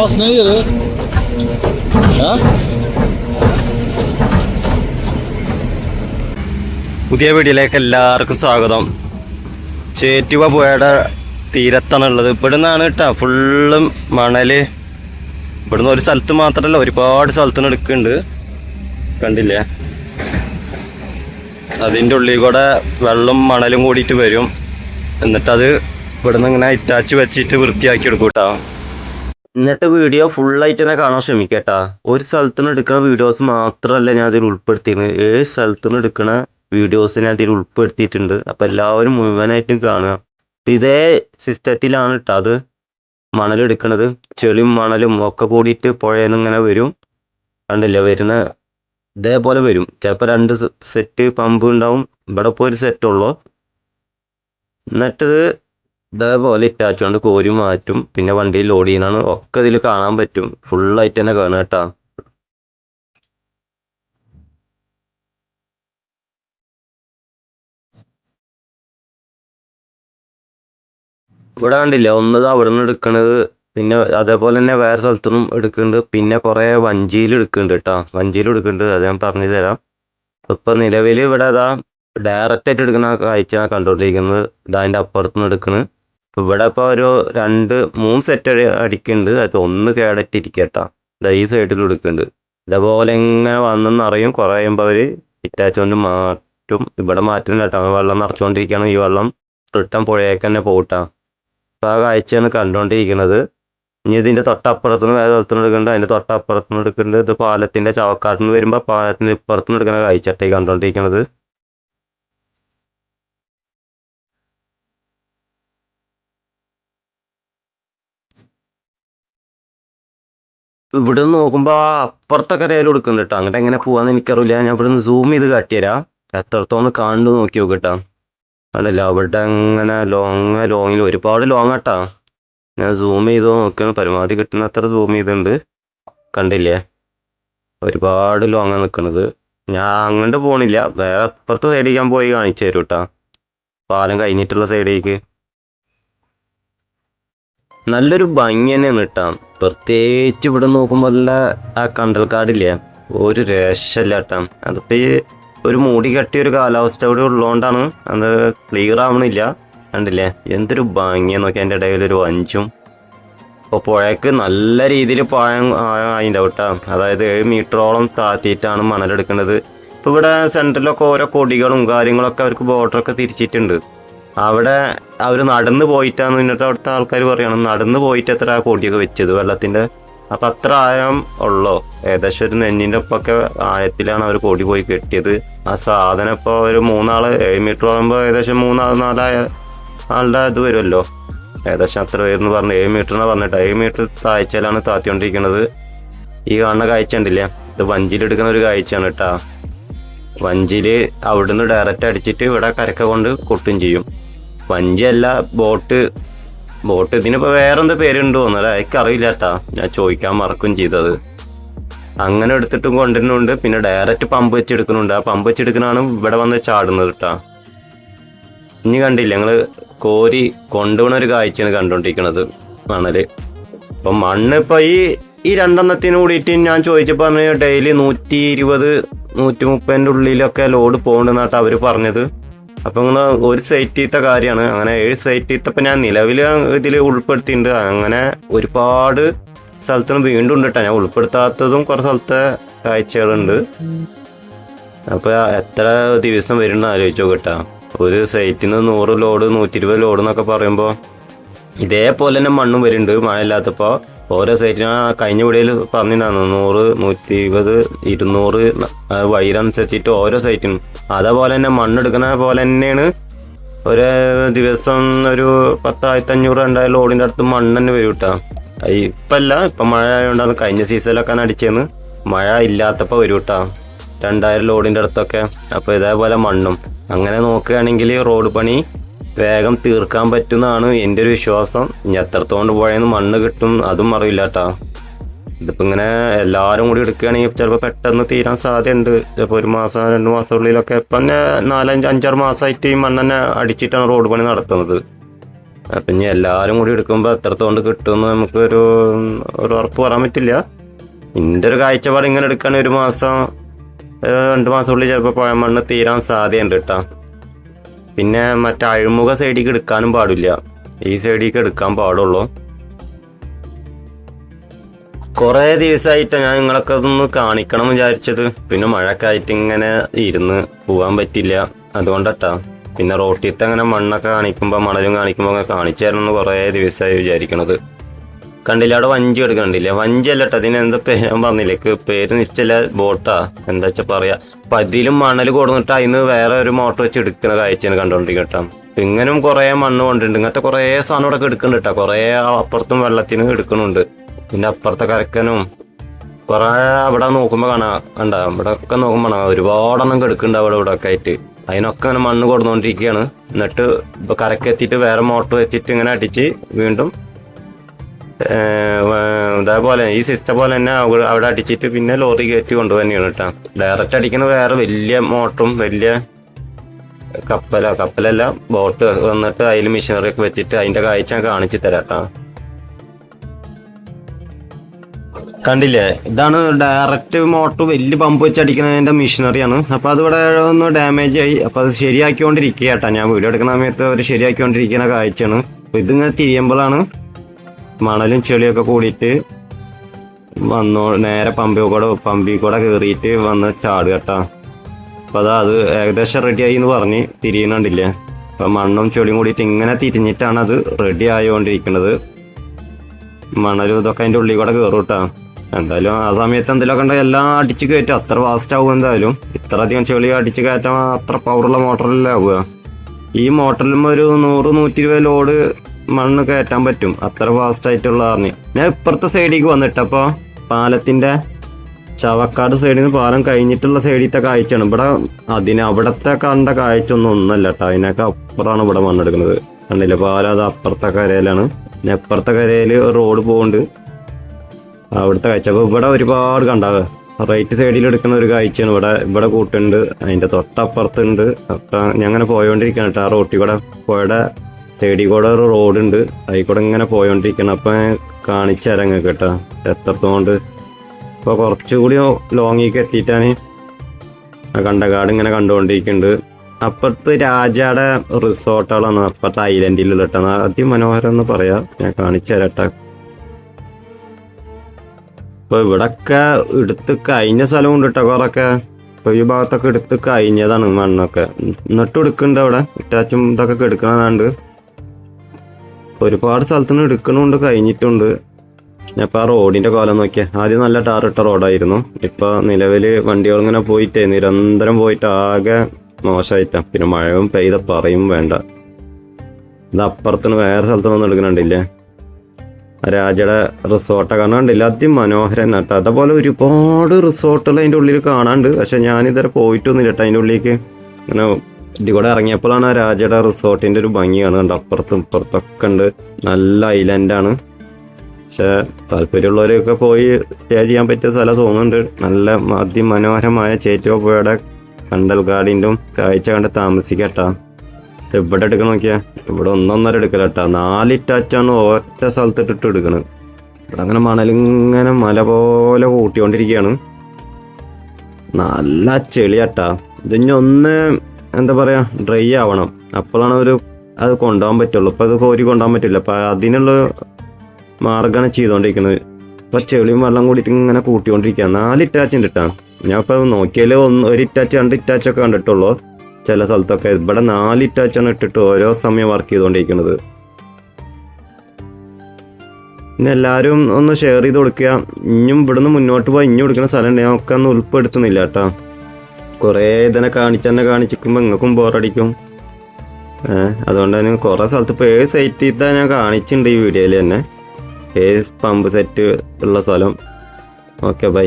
boss nedir? Ha? പുതിയ വീഡിയോയിലേക്ക് എല്ലാവർക്കും സ്വാഗതം. ചേറ്റുവ പുഴയുടെ തീരത്താണുള്ളത്. ഇവിടുന്നാണ് കേട്ടോ ഫുള്ളും മണൽ ഇവിടുന്ന് ഒരു സ്ഥലത്ത് മാത്രമല്ല ഒരുപാട് സ്ഥലത്തുനിന്ന് എടുക്കുന്നുണ്ട് കണ്ടില്ലേ? അതിന്റെ ഉള്ളിൽ കൂടെ വെള്ളം മണലും കൂടിയിട്ട് വരും. എന്നിട്ടത് ഇവിടുന്ന് ഇങ്ങനെ ഇറ്റാച്ച് വെച്ചിട്ട് വൃത്തിയാക്കി എടുക്കും കേട്ടോ. ഇന്നത്തെ വീഡിയോ ഫുള്ളായിട്ട് തന്നെ കാണാൻ ശ്രമിക്കട്ടാ. ഒരു സ്ഥലത്ത് നിന്ന് എടുക്കുന്ന വീഡിയോസ് മാത്രമല്ല ഞാൻ അതിൽ ഉൾപ്പെടുത്തിയിരുന്നത് ഏഴ് സ്ഥലത്ത് നിന്ന് എടുക്കുന്ന വീഡിയോസ് ഞാൻ അതിൽ ഉൾപ്പെടുത്തിയിട്ടുണ്ട്. അപ്പം എല്ലാവരും മുഴുവനായിട്ടും കാണുക. ഇതേ സിസ്റ്റത്തിലാണ് കേട്ടോ അത് മണലെടുക്കണത് ചെളിയും മണലും ഒക്കെ കൂടിയിട്ട് പുഴയിൽ നിന്ന് ഇങ്ങനെ വരും. കണ്ടില്ലേ? വരുന്ന ഇതേപോലെ വരും. ചിലപ്പോൾ രണ്ട് സെറ്റ് പമ്പ് ഉണ്ടാവും. ഇവിടെ ഇപ്പോൾ ഒരു സെറ്റ് എന്നിട്ടത് എന്നിട്ട് ഇതേപോലെ ഇറ്റാച്ചുകൊണ്ട് കോരി മാറ്റും. പിന്നെ വണ്ടിയിൽ ലോഡ് ചെയ്യുന്നതാണ്. ഒക്കെ ഇതിൽ കാണാൻ പറ്റും. ഫുള്ളായിട്ട് തന്നെ കാണുക കേട്ടാ. ഇവിടെ കണ്ടില്ല? ഒന്നത് അവിടെ നിന്ന് എടുക്കണത്. പിന്നെ അതേപോലെ തന്നെ വേറെ സ്ഥലത്തുനിന്നും എടുക്കുന്നുണ്ട്. പിന്നെ കുറേ വഞ്ചിയിൽ എടുക്കുന്നുണ്ട് കേട്ടോ. വഞ്ചിയിൽ എടുക്കുന്നുണ്ട്. അത് ഞാൻ പറഞ്ഞു തരാം ഇപ്പൊ നിലവിൽ ഇവിടെ അതാ ഡയറക്റ്റ് ആയിട്ട് എടുക്കുന്ന കാഴ്ച കണ്ടുകൊണ്ടിരിക്കുന്നത് ഇതാ അതിന്റെ അപ്പുറത്തുനിന്ന് എടുക്കുന്നത് ഇപ്പൊ ഇവിടെ ഇപ്പോൾ ഒരു രണ്ട് മൂന്ന് സെറ്റ് അടിക്കുന്നുണ്ട്. അത് ഒന്ന് കേടറ്റിരിക്കട്ടാ ഇതാ ഈ സൈഡിൽ എടുക്കുന്നുണ്ട്. ഇതേപോലെ ഇങ്ങനെ വന്നെന്ന് അറിയും. കുറേ കഴിയുമ്പോൾ അവർ ഇറ്റാച്ചുകൊണ്ട് മാറ്റും. ഇവിടെ മാറ്റുന്നില്ല കേട്ടോ. വെള്ളം നിറച്ചുകൊണ്ടിരിക്കുകയാണ് ഈ വെള്ളം റിട്ടേൺ പുഴയേക്ക് തന്നെ പോട്ടാ അപ്പോൾ ആ കാഴ്ചയാണ് കണ്ടുകൊണ്ടിരിക്കുന്നത് ഇനി ഇതിന്റെ തൊട്ടപ്പുറത്തുനിന്ന് വേറെ സ്ഥലത്തുനിന്ന് എടുക്കുന്നുണ്ട്. അതിന്റെ തൊട്ടപ്പുറത്തുനിന്ന് എടുക്കുന്നുണ്ട്. ഇത് പാലത്തിന്റെ ചവക്കാട്ടിൽ നിന്ന് വരുമ്പോൾ പാലത്തിന്റെ ഇപ്പുറത്തുനിന്ന് എടുക്കുന്ന കാഴ്ചട്ടേ കണ്ടുകൊണ്ടിരിക്കുന്നത് ഇവിടെ നിന്ന് നോക്കുമ്പോൾ അപ്പുറത്തെ കരയിൽ കൊടുക്കുന്നുണ്ട് കേട്ടോ അങ്ങോട്ട് എങ്ങനെ പോവാന്ന് എനിക്കറിയില്ല. ഞാൻ ഇവിടെ നിന്ന് സൂം ചെയ്ത് കാട്ടിത്തരാം എത്രത്തോന്ന് കാണുന്നു നോക്കി നോക്കട്ടാ അതല്ല അവിടെ അങ്ങനെ ലോങ് ലോങ്ങിൽ ഒരുപാട് ലോങ് ആട്ടാ ഞാൻ സൂം ചെയ്ത് നോക്കുന്നു പരമാവധി കിട്ടുന്ന അത്ര സൂം ചെയ്തിട്ടുണ്ട് കണ്ടില്ലേ? ഒരുപാട് ലോങ് നിൽക്കുന്നത് ഞാൻ അങ്ങോട്ട് പോണില്ല. വേറെ അപ്പുറത്തെ സൈഡിൽ ഞാൻ പോയി കാണിച്ചു തരും പാലം കഴിഞ്ഞിട്ടുള്ള സൈഡിലേക്ക് നല്ലൊരു ഭംഗി തന്നെയാണ് കേട്ടാ പ്രത്യേകിച്ച് ഇവിടെ നോക്കുമ്പോൾ നല്ല ആ കണ്ടൽക്കാടില്ലേ ഒരു രക്ഷയില്ല കേട്ടാ അതിപ്പോ ഈ ഒരു മൂടി കെട്ടിയ ഒരു കാലാവസ്ഥ കൂടി ഉള്ളതുകൊണ്ടാണ് അത് ക്ലിയർ ആവണില്ല. കണ്ടില്ലേ എന്തൊരു ഭംഗിയാ നോക്കി അതിന്റെ ഇടയിൽ ഒരു വഞ്ചും. ഇപ്പോൾ പുഴയ്ക്ക് നല്ല രീതിയിൽ പായം അതിന്റെ കേട്ടാ അതായത് ഏഴ് മീറ്ററോളം താത്തിയിട്ടാണ് മണലെടുക്കുന്നത്. ഇപ്പോൾ ഇവിടെ സെന്ററിലൊക്കെ ഓരോ കൊടികളും കാര്യങ്ങളൊക്കെ അവർക്ക് ബോർഡറൊക്കെ തിരിച്ചിട്ടുണ്ട്. അവിടെ അവർ നടന്ന് പോയിട്ടാണ് ഇന്നത്തെ അവിടുത്തെ ആൾക്കാർ പറയണം നടന്ന് പോയിട്ട് എത്ര പൊടിയൊക്കെ വെച്ചത്? വെള്ളത്തിന്റെ അപ്പം അത്ര ആഴം ഉള്ളോ? ഏകദേശം ഒരു നെഞ്ഞിന്റെ ഒപ്പൊക്കെ ആഴത്തിലാണ് അവർ കൊടി പോയി കെട്ടിയത്. ആ സാധനം ഇപ്പോൾ ഒരു മൂന്നാൾ ഏഴ് മീറ്റർ പറയുമ്പോൾ ഏകദേശം മൂന്നാൾ നാലായ ആളുടെ ഇത് വരുമല്ലോ? ഏകദേശം അത്ര പേരെന്ന് പറഞ്ഞു ഏഴ് മീറ്ററിനാണ് പറഞ്ഞിട്ട്. ഏഴ് മീറ്റർ താഴ്ചയിലാണ് താത്തിക്കൊണ്ടിരിക്കുന്നത് ഈ കാണുന്ന കാഴ്ച ഉണ്ടില്ലേ ഇത് വഞ്ചിയിലെടുക്കുന്ന ഒരു കാഴ്ചയാണ് കേട്ടാ. വഞ്ചിയിൽ അവിടുന്ന് ഡയറക്റ്റ് അടിച്ചിട്ട് ഇവിടെ കരക്ക കൊണ്ട് കൊട്ടും ചെയ്യും. വഞ്ചിയല്ല ബോട്ട്. ബോട്ട് ഇതിനിപ്പോ വേറെന്താ പേരുണ്ടോ എന്നല്ല എനിക്കറിയില്ല കേട്ടാ. ഞാൻ ചോദിക്കാൻ മറക്കും ചെയ്തത്. അങ്ങനെ എടുത്തിട്ടും കൊണ്ടുവരുന്നുണ്ട്. പിന്നെ ഡയറക്റ്റ് പമ്പ് വെച്ചെടുക്കുന്നുണ്ട്. ആ പമ്പ് വെച്ചെടുക്കുന്നതാണ് ഇവിടെ വന്ന് ചാടുന്നത് കേട്ടാ. ഇനി കണ്ടില്ല ഞങ്ങൾ കോരി കൊണ്ടുപോണ ഒരു കാഴ്ചയാണ് കണ്ടോണ്ടിരിക്കണത്. മണൽ. അപ്പൊ മണ്ണ് ഇപ്പൊ ഈ ഈ രണ്ടെണ്ണത്തിന് കൂടിയിട്ട് ഞാൻ ചോദിച്ചപ്പോൾ പറഞ്ഞു ഡെയിലി നൂറ്റി ഇരുപത് നൂറ്റി മുപ്പതിന്റെ ഉള്ളിലൊക്കെ ലോഡ് പോകണ്ടെന്നാട്ടാ അവർ പറഞ്ഞത്. അപ്പൊ നിങ്ങൾ ഒരു സൈറ്റിത്തെ കാര്യമാണ്. അങ്ങനെ ഏഴ് സൈറ്റിത്തെ ഇപ്പൊ ഞാൻ നിലവിൽ ഇതിൽ ഉൾപ്പെടുത്തിയിട്ടുണ്ട്. അങ്ങനെ ഒരുപാട് സ്ഥലത്തിന് വീണ്ടും ഉണ്ട് കേട്ടോ ഞാൻ ഉൾപ്പെടുത്താത്തതും കുറെ സ്ഥലത്തെ കാഴ്ചകളുണ്ട്. അപ്പൊ എത്ര ദിവസം വരുന്ന ആലോചിച്ചോ കേട്ടോ ഒരു സൈറ്റിന് നൂറ് ലോഡ് നൂറ്റി ഇരുപത് ലോഡ് എന്നൊക്കെ പറയുമ്പോൾ ഇതേപോലെ തന്നെ മണ്ണും വരുന്നുണ്ട്. മഴ ഇല്ലാത്തപ്പോൾ ഓരോ സൈറ്റിനും കഴിഞ്ഞ വീഡിയോയിൽ പറഞ്ഞിരുന്നു നൂറ് നൂറ്റി ഇരുപത് ഇരുന്നൂറ് വൈരനുസരിച്ചിട്ട് ഓരോ സൈറ്റിനും അതേപോലെ തന്നെ മണ്ണെടുക്കുന്ന പോലെ തന്നെയാണ് ഒരു ദിവസം ഒരു പത്തായിരത്തി അഞ്ഞൂറ് രണ്ടായിരം ലോഡിന്റെ അടുത്ത് മണ്ണ് തന്നെ വരും കേട്ടോ ഇപ്പല്ല ഇപ്പം മഴ ആയതുകൊണ്ടാണ് കഴിഞ്ഞ സീസണിലൊക്കെ അടിച്ചതെന്ന് മഴ ഇല്ലാത്തപ്പോൾ വരും കേട്ടോ രണ്ടായിരം ലോഡിന്റെ അടുത്തൊക്കെ. അപ്പോൾ ഇതേപോലെ മണ്ണും. അങ്ങനെ നോക്കുകയാണെങ്കിൽ റോഡ് പണി വേഗം തീർക്കാൻ പറ്റുന്നതാണ് എന്റെ ഒരു വിശ്വാസം. ഇനി എത്രത്തോണ്ട് പോയെന്ന് മണ്ണ് കിട്ടും അതും അറിയില്ല കേട്ടാ ഇതിപ്പോൾ ഇങ്ങനെ എല്ലാവരും കൂടി എടുക്കുകയാണെങ്കിൽ ചിലപ്പോൾ പെട്ടെന്ന് തീരാൻ സാധ്യതയുണ്ട്. ചിലപ്പോൾ ഒരു മാസം രണ്ട് മാസത്തിനുള്ളിലൊക്കെ ഇപ്പം തന്നെ നാലഞ്ച് അഞ്ചാറ് മാസമായിട്ട് ഈ മണ്ണ് തന്നെ അടിച്ചിട്ടാണ് റോഡ് പണി നടത്തുന്നത്. അപ്പം ഇനി എല്ലാവരും കൂടി എടുക്കുമ്പോൾ എത്രത്തോണ്ട് കിട്ടുമെന്ന് നമുക്കൊരു ഒരു ഉറപ്പ് പറയാൻ പറ്റില്ല. എന്റെ ഒരു കാഴ്ചപ്പാട് ഇങ്ങനെ എടുക്കുകയാണെങ്കിൽ ഒരു മാസം രണ്ട് മാസം ഉള്ളിൽ ചിലപ്പോൾ മണ്ണ് തീരാൻ സാധ്യതയുണ്ട് കേട്ടോ പിന്നെ മറ്റേ അഴിമുഖ സൈഡിലേക്ക് എടുക്കാനും പാടില്ല. ഈ സൈഡിലേക്ക് എടുക്കാൻ പാടുള്ളൂ. കുറേ ദിവസമായിട്ട് ഞാൻ നിങ്ങളൊക്കെ അതൊന്ന് കാണിക്കണം വിചാരിച്ചത്. പിന്നെ മഴയൊക്കെ ആയിട്ട് ഇങ്ങനെ ഇരുന്ന് പോകാൻ പറ്റില്ല. അതുകൊണ്ടട്ടാ. പിന്നെ റോട്ടിലത്തെ അങ്ങനെ മണ്ണൊക്കെ കാണിക്കുമ്പോൾ മണലും കാണിക്കുമ്പോൾ അങ്ങനെ കാണിച്ചു തരണം എന്ന് കുറേ ദിവസമായി വിചാരിക്കണത്. കണ്ടില്ല അവിടെ വഞ്ചി എടുക്കണ്ടില്ല വഞ്ചി അല്ല കേട്ടോ അതിന് എന്താ പേര് ഞാൻ പറഞ്ഞില്ലേ പേര് നിശ്ചല ബോട്ടാ എന്താ വെച്ചാ പറയാ. അപ്പൊ അതിലും മണൽ കൊടുന്നിട്ട് അതിന് വേറെ ഒരു മോട്ടർ വെച്ച് എടുക്കുന്ന കാഴ്ചയാണ് കണ്ടോണ്ടിരിക്കട്ടോ ഇങ്ങനും കുറേ മണ്ണ് കൊണ്ടുണ്ട് ഇങ്ങനത്തെ കുറേ സാധനം ഇവിടെ എടുക്കുന്നുണ്ട് കേട്ടോ. കുറേ അപ്പുറത്തും വെള്ളത്തിനും എടുക്കുന്നുണ്ട് പിന്നെ അപ്പുറത്തെ കരക്കനും കുറെ അവിടെ നോക്കുമ്പോ കാണാ കണ്ട ഇവിടെ ഒക്കെ നോക്കുമ്പോ കാണാ ഒരുപാടെണ്ണം കിടക്കുന്നുണ്ട് അവിടെ ഇവിടെ ഒക്കെ ആയിട്ട്. അതിനൊക്കെ അങ്ങനെ മണ്ണ് കൊടുന്നുകൊണ്ടിരിക്കുകയാണ് എന്നിട്ട് കരക്കെത്തിയിട്ട് വേറെ മോട്ടർ വെച്ചിട്ട് ഇങ്ങനെ അടിച്ച് വീണ്ടും ഇതേപോലെ ഈ സിസ്റ്റം പോലെ തന്നെ അവ- അവിടെ അടിച്ചിട്ട് പിന്നെ ലോറി കയറ്റി കൊണ്ടുപോകാനാണ് കേട്ടോ. ഡയറക്റ്റ് അടിക്കുന്ന വേറെ വലിയ മോട്ടറും വലിയ കപ്പല കപ്പലല്ല ബോട്ട് വന്നിട്ട് അതിൽ മെഷീനറി ഒക്കെ വെച്ചിട്ട് അതിന്റെ കാഴ്ച കാണിച്ചു തരാം കേട്ടോ. കണ്ടില്ലേ? ഇതാണ് ഡയറക്റ്റ് മോട്ടർ വലിയ പമ്പ് വെച്ച് അടിക്കുന്നതിന്റെ മെഷീനറിയാണ് അപ്പൊ അതിവിടെ ഒന്ന് ഡാമേജ് ആയി. അപ്പൊ അത് ശരിയാക്കിക്കൊണ്ടിരിക്കുക കേട്ടോ. ഞാൻ വീഡിയോ എടുക്കുന്ന സമയത്ത് അവർ ശരിയാക്കിക്കൊണ്ടിരിക്കുന്ന കാഴ്ചയാണ്. അപ്പൊ ഇതിങ്ങനെ തിരിയുമ്പോഴാണ് മണലും ചെളിയൊക്കെ കൂടിയിട്ട് വന്നോ നേരെ പമ്പിൽ കൂടെ പമ്പിൽ കൂടെ കയറിയിട്ട് വന്ന് ചാട് കേട്ടാ അപ്പൊ അതാ അത് ഏകദേശം റെഡി ആയി എന്ന് പറഞ്ഞ് തിരിയുന്നുണ്ടില്ലേ? അപ്പൊ മണ്ണും ചെളിയും കൂടിയിട്ട് ഇങ്ങനെ തിരിഞ്ഞിട്ടാണ് അത് റെഡി ആയിക്കൊണ്ടിരിക്കുന്നത് മണലും ഇതൊക്കെ അതിന്റെ ഉള്ളിൽ കൂടെ കയറും കേട്ടാ എന്തായാലും ആ സമയത്ത് എന്തെങ്കിലുമൊക്കെ ഉണ്ടെങ്കിൽ എല്ലാം അടിച്ച് കയറ്റും അത്ര ഫാസ്റ്റ് ആവും എന്തായാലും. ഇത്ര അധികം ചെളി അടിച്ച് കയറ്റാൻ അത്ര പവറുള്ള മോട്ടറിലല്ലേ ആവുക. ഈ മോട്ടറിലും ഒരു നൂറ് നൂറ്റി ഇരുപത് ലോഡ് മണ്ണ് കയറ്റാൻ പറ്റും. അത്ര ഫാസ്റ്റ് ആയിട്ടുള്ള അറിഞ്ഞു ഞാൻ ഇപ്പുറത്തെ സൈഡിലേക്ക് വന്നിട്ടപ്പോ പാലത്തിന്റെ ചവക്കാട് സൈഡിൽ നിന്ന് പാലം കഴിഞ്ഞിട്ടുള്ള സൈഡിലത്തെ കാഴ്ചയാണ്. ഇവിടെ അതിന് അവിടത്തെ കണ്ട കാഴ്ച ഒന്നും ഒന്നല്ല കേട്ടോ. അതിനൊക്കെ അപ്പുറമാണ് ഇവിടെ മണ്ണെടുക്കുന്നത്. കണ്ടില്ല? പാലം അത് അപ്പുറത്തെ കരയിലാണ്. പിന്നെ അപ്പുറത്തെ കരയിൽ റോഡ് പോകുന്നുണ്ട് അവിടുത്തെ കാഴ്ച. അപ്പൊ ഇവിടെ ഒരുപാട് കണ്ടാവ് റൈറ്റ് സൈഡിൽ എടുക്കുന്ന ഒരു കാഴ്ചയാണ്. ഇവിടെ ഇവിടെ കൂട്ടുണ്ട്. അതിന്റെ തൊട്ടപ്പുറത്തുണ്ട്. അപ്പൊ ഞാൻ അങ്ങനെ പോയോണ്ടിരിക്കണം കേട്ടോ. ആ റോട്ടിൽ കൂടെ പുഴയുടെ സൈഡിൽ കൂടെ ഒരു റോഡുണ്ട്. അതിൽ കൂടെ ഇങ്ങനെ പോയോണ്ടിരിക്കണം. അപ്പൊ കാണിച്ചു തരാം നിങ്ങൾക്ക് കേട്ടോ. എത്രത്തോണ്ട്? ഇപ്പൊ കുറച്ചുകൂടി ലോങ്ങിക്ക് എത്തിയിട്ടാണ് കണ്ടകാട് ഇങ്ങനെ കണ്ടുകൊണ്ടിരിക്കുന്നുണ്ട് അപ്പുറത്ത് രാജയുടെ റിസോർട്ടുകളാണ്. അപ്പുറത്തെ ഐലൻഡിലുള്ള കേട്ടോ. അതിമനോഹരം എന്ന് പറയാ. ഞാൻ കാണിച്ചു തരാം ഇപ്പൊ ഇവിടൊക്കെ എടുത്ത് കഴിഞ്ഞ സ്ഥലം ഉണ്ട് കേട്ടോ കുറൊക്കെ. ഇപ്പൊ ഈ ഭാഗത്തൊക്കെ എടുത്ത് കഴിഞ്ഞതാണ് മണ്ണൊക്കെ. എന്നിട്ട് എടുക്കുന്നുണ്ട് അവിടെ. ഇറ്റാച്ചും ഇതൊക്കെ എടുക്കണതാണ്ട്. ഒരുപാട് സ്ഥലത്തുനിന്ന് എടുക്കണുണ്ട് കഴിഞ്ഞിട്ടുണ്ട്. ഞാൻ ആ റോഡിന്റെ കാലം നോക്കിയാൽ ആദ്യം നല്ല ടാറിട്ട റോഡായിരുന്നു. ഇപ്പൊ നിലവിൽ വണ്ടികൾ ഇങ്ങനെ പോയിട്ടേ നിരന്തരം പോയിട്ട് ആകെ മോശമായിട്ടാ പിന്നെ മഴയും പെയ്ത പറയും വേണ്ട. ഇത് അപ്പുറത്തുനിന്ന് വേറെ സ്ഥലത്തു വന്ന് എടുക്കണുണ്ടില്ലേ? രാജയുടെ റിസോർട്ടൊക്കെ കാണാണ്ടില്ല അതിമനോഹരം കേട്ടോ അതേപോലെ ഒരുപാട് റിസോർട്ടുകൾ അതിന്റെ ഉള്ളിൽ കാണാണ്ട് പക്ഷെ ഞാൻ ഇതുവരെ പോയിട്ടൊന്നുമില്ല കേട്ടോ അതിന്റെ ഉള്ളിലേക്ക്. ഇങ്ങനെ ഇതിൽ കൂടെ ഇറങ്ങിയപ്പോഴാണ് ആ രാജയുടെ റിസോർട്ടിന്റെ ഒരു ഭംഗി കാണുന്നുണ്ട് അപ്പുറത്തും ഇപ്പുറത്തൊക്കെ ഉണ്ട്. നല്ല ഐലൻഡാണ് പക്ഷെ താല്പര്യമുള്ളവരൊക്കെ പോയി സ്റ്റേ ചെയ്യാൻ പറ്റിയ സ്ഥലം തോന്നുന്നുണ്ട്. നല്ല അതിമനോഹരമായ കണ്ടൽ കണ്ടൽക്കാടിന്റെ കാഴ്ച കണ്ട് താമസിക്കട്ടാ. ഇവിടെ എടുക്കണ നോക്കിയാ? ഇവിടെ ഒന്നൊന്നര എടുക്കലട്ടാ. നാല് ഇറ്റാച്ചാണ് ഒറ്റ സ്ഥലത്തിട്ടിട്ട് എടുക്കണത്. ഇവിടെ അങ്ങനെ മണലിങ്ങനെ മല പോലെ കൂട്ടിക്കൊണ്ടിരിക്കുകയാണ്. നല്ല ചെളിയാട്ടാ. ഇതിനി ഒന്ന് എന്താ പറയുക ഡ്രൈ ആവണം. അപ്പോഴാണ് ഒരു അത് കൊണ്ടുപോകാൻ പറ്റുള്ളൂ. ഇപ്പോൾ അത് കോരി കൊണ്ടുപോകാൻ പറ്റില്ല. അപ്പോൾ അതിനുള്ള മാർഗമാണ് ചെയ്തുകൊണ്ടിരിക്കുന്നത് ഇപ്പോൾ ചെളിയും വെള്ളം കൂടിയിട്ട് ഇങ്ങനെ കൂട്ടിക്കൊണ്ടിരിക്കുക. നാല് ഇറ്റാച്ചിന്റെ ഇട്ടാണ് ഞാൻ ഇപ്പോൾ നോക്കിയാൽ ഒന്ന് ഒരു ഇറ്റാച്ച് രണ്ട് ഇറ്റാച്ചൊക്കെ കണ്ടിട്ടുള്ളൂ. ചില സ്ഥലത്തൊക്കെ. ഇവിടെ നാല് ഇറ്റാച്ചാണ് ഇട്ടിട്ട് ഓരോ സമയം വർക്ക് ചെയ്തുകൊണ്ടിരിക്കുന്നത് പിന്നെ എല്ലാവരും ഒന്ന് ഷെയർ ചെയ്ത് കൊടുക്കുക. ഇനിയും ഇവിടുന്ന് മുന്നോട്ട് പോയി ഇനി കൊടുക്കുന്ന സ്ഥലം ഞാൻ ഒക്കെ ഒന്നും ഉൾപ്പെടുത്തുന്നില്ല കേട്ടോ കുറേ ഇതിനെ കാണിച്ച് തന്നെ കാണിച്ചിരിക്കുമ്പോൾ നിങ്ങൾക്കും ബോറടിക്കും അതുകൊണ്ട് തന്നെ കുറേ സ്ഥലത്ത് ഇപ്പോൾ ഏത് സൈറ്റിൽ തന്നെ ഞാൻ കാണിച്ചിട്ടുണ്ട് ഈ വീഡിയോയിൽ തന്നെ. ഏത് പമ്പ് സെറ്റ് ഉള്ള സ്ഥലം. Okay bye